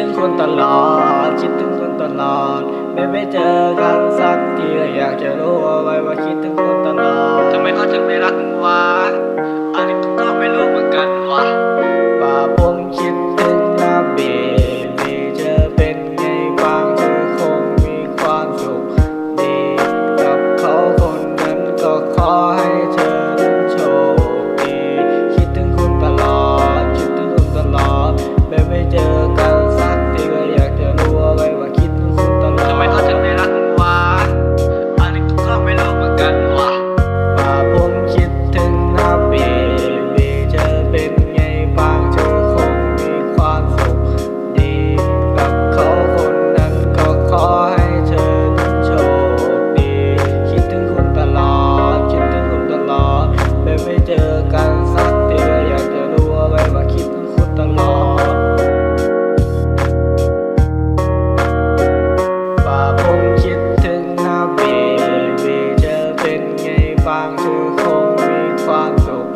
ถึงคนตลอด คิดถึงคนตลอด ไม่ไม่เจอกันสักทีอยากจะรู้เอาไว้ว่าคิดถึงคนตลอดทำไมเขาถึงไม่รักวะอันนี้ก็ไม่รู้เหมือนกันวะบาผมคิดถึงนาเบบีเธอเป็นไงบ้างเธอคงมีความสุขดีกับเขาคนนั้นก็ขอให้ ความสุข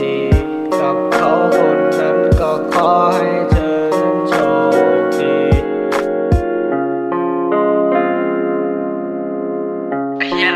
ดีกับเขาคนนั้นก็ขอให้เธอโชคดีไอ้เหี้ย